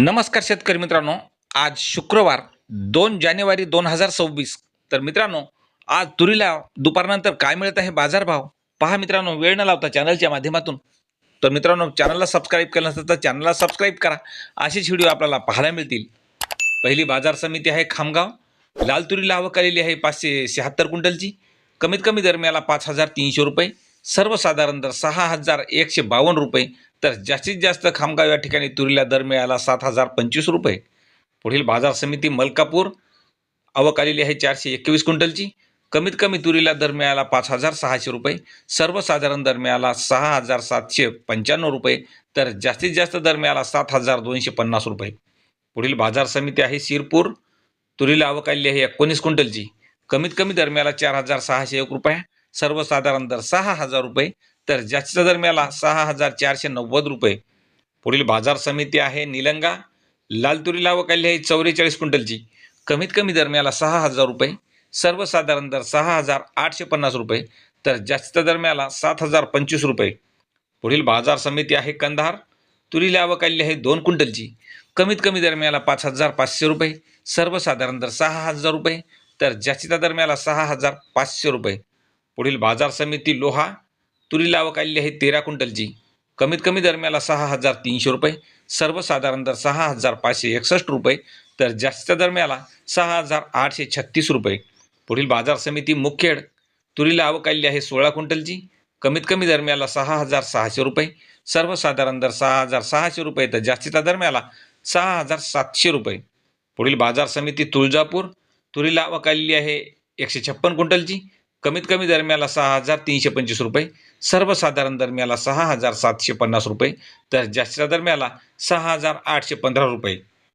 नमस्कार शेतकरी मित्रांनो. आज शुक्रवार दोन जानेवारी दोन हजार सव्वीस. तर मित्रांनो आज तुरीला दुपारनंतर काय मिळत आहे बाजारभाव? पहा मित्रांनो वेळ न लावता चॅनलच्या माध्यमातून. तर मित्रांनो चॅनलला सबस्क्राईब केलं नसेल तर चॅनलला सबस्क्राईब करा. असेच व्हिडिओ आपल्याला पाहायला मिळतील. पहिली बाजार समिती आहे खामगाव. लाल तुरीला आवक आलेली आहे पाचशे शहात्तर क्विंटलची. कमीत कमी दरम्याला पाच हजार तीनशे रुपये. सर्वसाधारण दर सहा हजार एकशे बावन्न रुपये तर जास्तीत जास्त खामगाव या ठिकाणी तुरीला दर मिळाला सात हजार पंचवीस रुपये. पुढील बाजार समिती मलकापूर आवक आलेली आहे चारशे एकवीस क्विंटलची. कमीत कमी तुरीला दर मिळाला पाच हजार सहाशे रुपये सर्वसाधारण दर मिळाला सहा हजार सातशे पंच्याण्णव रुपये तर जास्तीत जास्त दर मिळाला सात हजार दोनशे पन्नास रुपये. पुढील बाजार समिती आहे शिरपूर तुरीला आवक आलेली आहे एकोणीस क्विंटलची. कमीत कमी दरम्याला चार हजार सहाशे एक रुपये सर्वसाधारण दर सहा हजार रुपये तर जास्तीचा दरम्याला सहा हजार चारशे नव्वद रुपये. पुढील बाजार समिती आहे निलंगा लाल तुरीला आवक आहे चौवेचाळीस क्विंटलची. कमीत कमी दरम्याला सहा हजार रुपये सर्वसाधारण दर सहा हजार आठशे पन्नास रुपये तर जास्तीचा दरम्याला सात हजार पंचवीस रुपये. पुढील बाजार समिती आहे कंधार तुरीला व काढली आहे दोन क्विंटलची. कमीत कमी दरम्याला पाच हजार पाचशे रुपये सर्वसाधारण दर सहा हजार रुपये तर जास्तीचा दरम्याला सहा हजार पाचशे रुपये. पुढील बाजार समिती लोहा तुरी आवक आलेली आहे तेरा क्विंटलची. कमीत कमी दरम्याला सहा हजार तीनशे रुपये सर्वसाधारण दर सहा हजार पाचशे एकसष्ट रुपये तर जास्तीच्या दरम्याला सहा हजार आठशे छत्तीस रुपये. पुढील बाजार समिती मुखेड तुरीला आवक आलेली आहे सोळा क्विंटलची कमीत कमी दरम्याला सहा हजार सहाशे रुपये सर्वसाधारण दर सहा हजार सहाशे रुपये तर जास्तीचा दरम्याला सहा हजार सातशे रुपये. पुढील बाजार समिती तुळजापूर तुरीला आवक आलेली आहे एकशे छप्पन क्विंटलची कमीत कमी दरम्याला सहा हजार तीनशे पंचवीस रुपये सर्वसाधारण दरम्याला सहा हजार सातशे पन्नास रुपये तर जास्तीच्या दरम्याला सहा हजार आठशे पंधरा रुपये.